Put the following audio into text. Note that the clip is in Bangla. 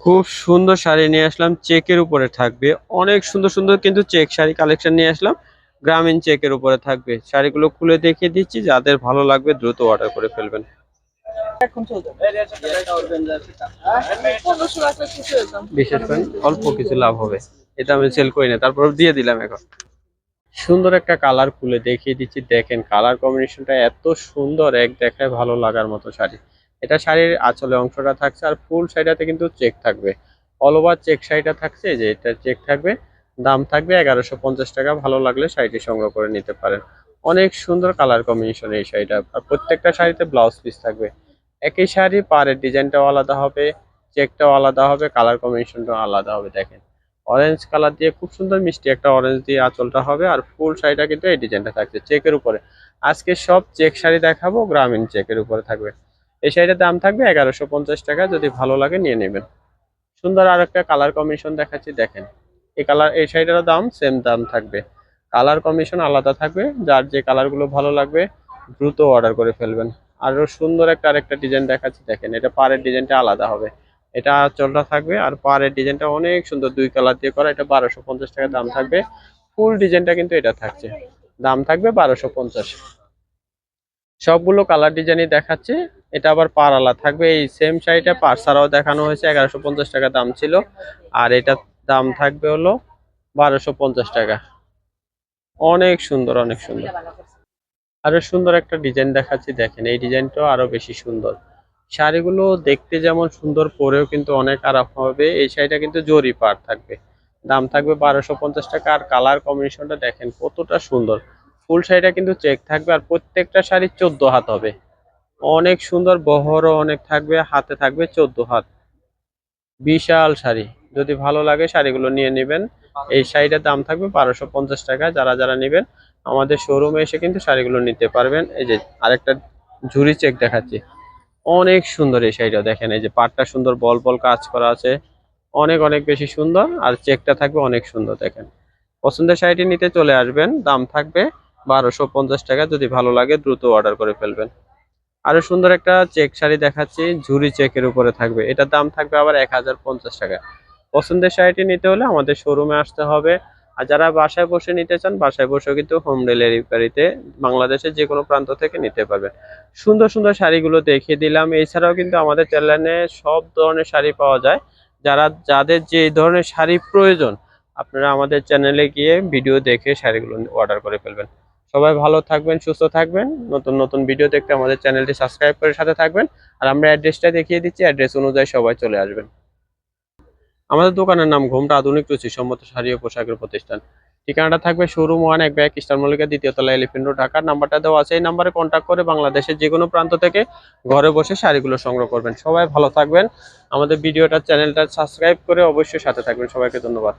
খুব সুন্দর শাড়ি নিয়ে আসলাম চেকের উপরে থাকবে। অনেক সুন্দর সুন্দর কিন্তু চেক শাড়ি কালেকশন নিয়ে আসলাম গ্রামীণ চেকের উপরে থাকবে। শাড়িগুলো খুলে দেখিয়ে দিচ্ছি যাদের ভালো লাগবে দ্রুত অর্ডার করে ফেলবেন। বিশেষ করে অল্প কিছু লাভ হবে এটা আমি সেল করি না তারপর দিয়ে দিলাম এখন। সুন্দর একটা কালার খুলে দেখিয়ে দিচ্ছি দেখেন কালার কম্বিনেশনটা এত সুন্দর এক দেখায় ভালো লাগার মতো শাড়ি। এটা শাড়ির আঁচলে অংশটা থাকছে আর ফুল শাড়িটাতে কিন্তু চেক থাকবে। অল ওভার চেক শাড়িটা থাকছে যে এটা চেক থাকবে, দাম থাকবে এগারোশো পঞ্চাশ টাকা, ভালো লাগলে শাড়িটি সংগ্রহ করে নিতে পারেন। অনেক সুন্দর কালার কম্বিনেশন এই শাড়িটা। আর প্রত্যেকটা শাড়িতে ব্লাউজ পিস থাকবে। একই শাড়ি পাড়ের ডিজাইনটাও আলাদা হবে চেকটাও আলাদা হবে কালার কম্বিনেশনটাও আলাদা হবে, দেখেন। অরেঞ্জ কালার দিয়ে খুব সুন্দর মিষ্টি একটা অরেঞ্জ দিয়ে আঁচলটা হবে আর ফুল শাড়িটা কিন্তু এই ডিজাইনটা থাকছে চেকের উপরে। আজকে সব চেক শাড়ি দেখাবো, গ্রামীণ চেকের উপরে থাকবে। এই শাড়িটার দাম থাকবে এগারোশো পঞ্চাশ টাকা, যদি ভালো লাগে নিয়ে নেবেন। সুন্দর আর একটা কালার কমিশন দেখাচ্ছি, দেখেন। এই কালার এই শাড়িটার দাম সেম দাম থাকবে। কালার কমিশন আলাদা থাকবে, যার যে কালারগুলো ভালো লাগবে, দ্রুত অর্ডার করে ফেলবেন। আরও সুন্দর একটা আরেকটা ডিজাইন দেখাচ্ছি, দেখেন। এটা পাড়ের ডিজাইনটা আলাদা হবে। এটা চলটা থাকবে, আর পাড়ের ডিজাইনটা অনেক সুন্দর, দুই কালার দিয়ে করা। এটা বারোশো পঞ্চাশ টাকা দাম থাকবে। ফুল ডিজাইনটা কিন্তু এটা থাকছে। দাম থাকবে বারোশো পঞ্চাশ। সবগুলো কালার ডিজাইনই দেখাচ্ছে। এটা আবার পার আলা থাকবে এই সেম শাড়িটা পার ছাড়াও দেখানো হয়েছে, এগারোশো পঞ্চাশ টাকা দাম ছিল। আর এটার দাম থাকবে হলো বারোশো পঞ্চাশ টাকা। অনেক সুন্দর অনেক সুন্দর। আরও সুন্দর একটা ডিজাইন দেখাচ্ছি, দেখেন, এই ডিজাইনটাও আরও বেশি সুন্দর। শাড়িগুলো দেখতে যেমন সুন্দর, পরেও কিন্তু অনেক আরাম হবে। এই শাড়িটা কিন্তু জরি পার থাকবে। দাম থাকবে বারোশো পঞ্চাশ টাকা। আর কালার কম্বিনেশনটা দেখেন কতটা সুন্দর। ফুল শাড়িটা কিন্তু চেক থাকবে, আর প্রত্যেকটা শাড়ি চোদ্দ হাত হবে। অনেক সুন্দর বহরও অনেক থাকবে, হাতে থাকবে চোদ্দ হাত। বিশাল শাড়ি। যদি ভালো লাগে শাড়িগুলো নিয়ে নেবেন। এই শাড়িটার দাম থাকবে বারোশো পঞ্চাশ টাকা। যারা যারা নেবেন, আমাদের শোরুমে এসে কিন্তু শাড়িগুলো নিতে পারবেন। এই যে আরেকটা ঝুরি চেক দেখাচ্ছি। অনেক সুন্দর এই শাড়িটা দেখেন। এই যে পাটটা সুন্দর, বল বল কাজ করা আছে। অনেক অনেক বেশি সুন্দর। আর চেকটা থাকবে অনেক সুন্দর দেখেন। পছন্দের শাড়িটি নিতে চলে আসবেন। দাম থাকবে বারোশো পঞ্চাশ টাকা। যদি ভালো লাগে, দ্রুত অর্ডার করে ফেলবেন। আরও সুন্দর একটা চেক শাড়ি দেখাচ্ছি, ঝুরি চেকের উপরে থাকবে। এটার দাম থাকবে আবার এক হাজার পঞ্চাশ টাকা। পছন্দের শাড়িটি নিতে হলে আমাদের শোরুমে আসতে হবে। আর যারা বাসায় বসে নিতে চান, বাসায় বসেও কিন্তু হোম ডেলিভারিতে বাংলাদেশের যে কোনো প্রান্ত থেকে নিতে পারবেন। সুন্দর সুন্দর শাড়িগুলো দেখিয়ে দিলাম। এছাড়াও কিন্তু আমাদের চ্যানেলে সব ধরনের শাড়ি পাওয়া যায়। যারা, যাদের যে ধরনের শাড়ি প্রয়োজন, আপনারা আমাদের চ্যানেলে গিয়ে ভিডিও দেখে শাড়িগুলো অর্ডার করে ফেলবেন। সবাই ভালো থাকবেন, সুস্থ থাকবেন। নতুন নতুন ভিডিও দেখতে আমাদের চ্যানেলটি সাবস্ক্রাইব করে সাথে থাকবেন। আর আমরা অ্যাড্রেসটা দেখিয়ে দিচ্ছি অ্যাড্রেস অনুযায়ী সবাই চলে আসবেন। আমাদের দোকানের নাম ঘোমটা আধুনিক রুচি সম্মত শাড়ি ও পোশাকের প্রতিষ্ঠান। ঠিকানাটা থাকবে শোরুম ওয়ান, এক ব্যাগ ইস্টার মল্লিকা, দ্বিতীয় তলা এলিফেন্ট রোড, ঢাকার নাম্বারটা দেওয়া আছে। এই নাম্বারে কন্ট্যাক্ট করে বাংলাদেশের যে কোনো প্রান্ত থেকে ঘরে বসে শাড়িগুলো সংগ্রহ করবেন। সবাই ভালো থাকবেন। আমাদের ভিডিওটা চ্যানেলটা সাবস্ক্রাইব করে অবশ্যই সাথে থাকবেন। সবাইকে ধন্যবাদ।